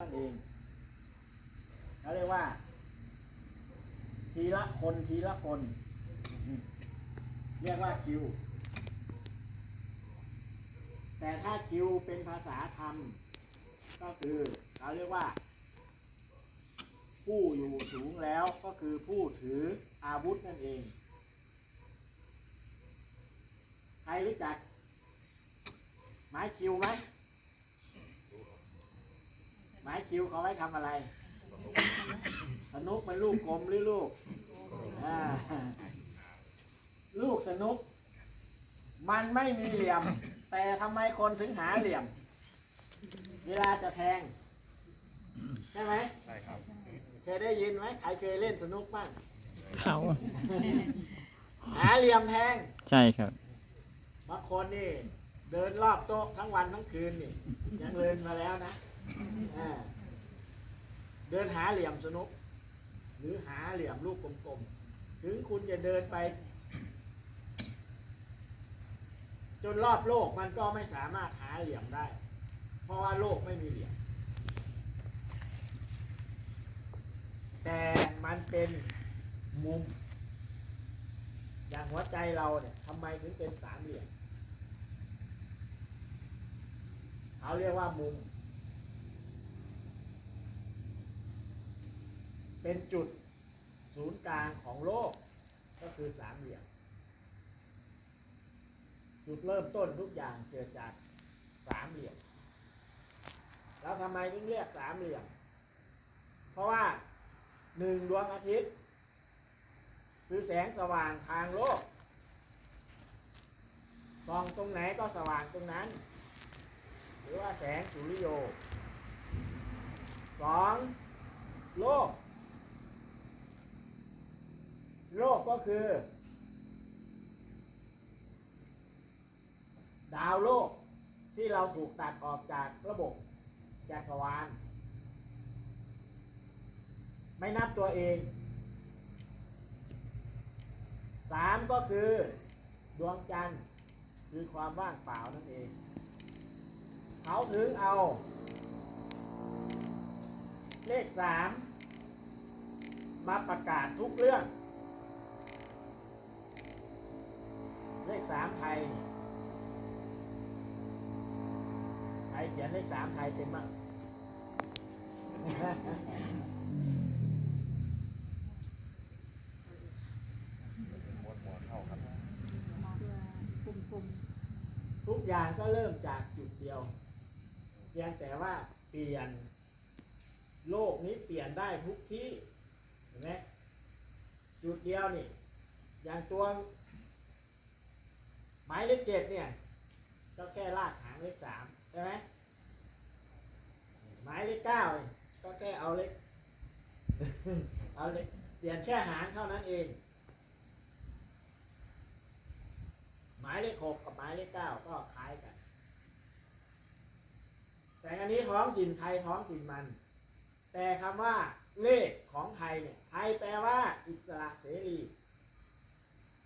นั่นเองเขาเรียกว่า ทีละคนทีละคน เรียกว่าคิว แต่ถ้าคิวเป็นภาษาธรรม ก็คือเราเรียกว่า ผู้อยู่สูงแล้วก็คือผู้ถืออาวุธนั่นเอง ใครรู้จัก ไม้คิวไหม คิวเขาไว้ทำอะไรสนุกเป็นลูกกลมหรือลูกอ่าลูกสนุก มันไม่มีเหลี่ยม แต่ทำไมคนถึงหาเหลี่ยม เวลาจะแทง ใช่ไหมใช่ครับเคยได้ยินไหมใครเคยเล่นสนุกบ้างเขาหาเหลี่ยมแทง ใช่ครับบางคนนี่ เดินรอบโต๊ะทั้งวันทั้งคืนนี่ ยังเลินมาแล้วนะอ่า เดินหาเหลี่ยมสนุก หรือหาเหลี่ยมลูกกลมๆ ถึงคุณจะเดินไป จนรอบโลกมันก็ไม่สามารถหาเหลี่ยมได้ เพราะว่าโลกไม่มีเหลี่ยม แต่มันเป็นมุม อย่างหัวใจเราเนี่ยทำไมถึงเป็นสามเหลี่ยม เขาเรียกว่ามุม เป็นจุดศูนย์กลางของโลก ก็คือสามเหลี่ยม จุดเริ่มต้นทุกอย่างเกิดจากสามเหลี่ยม แล้วทำไมถึงเรียกสามเหลี่ยม เพราะว่าหนึ่งดวงอาทิตย์ คือแสงสว่างทางโลกส่องตรงไหนก็สว่างตรงนั้น หรือว่าแสงสุริโยสองโลก โลกก็คือ ดาวโลกที่เราถูกตัดออกจากระบบจักรวาล ไม่นับตัวเองสามก็คือ ดวงจันทร์คือความว่างเปล่านั่นเอง เขาถึงเอา เลขสามมาประกาศทุกเรื่อง เลขสามไทยเนี่ยใครเขียนเลขสามไทยเป็นบ้างหมมาครับทุกอย่างก็เริ่มจากจุดเดียวเพียงแต่ว่าเปลี่ยน โลกนี้เปลี่ยนได้ทุกที่เห็นไหมจุดเดียวนี่ อย่างตัว หมายเลขเจ็ดเนี่ย ก็แค่ลากหางเลขสามใช่ไหมหมายเลขเก้าก็แค่เอาเลขเอาเลขเปลี่ยนแค่หางเท่านั้นเอง หมายเลขหกกับหมายเลขเก้าก็คล้ายกัน แต่อันนี้ท้องถิ่นไทยท้องถิ่นมัน แต่คำว่าเลขของไทยเนี่ยไทยแปลว่าอิสระเสรี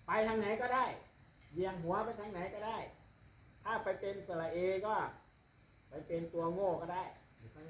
ไปทางไหนก็ได้ เบี่ยงหัวไปทางไหนก็ได้ ถ้าไปเป็นสระเอก็ ไปเป็นตัวโง่ก็ได้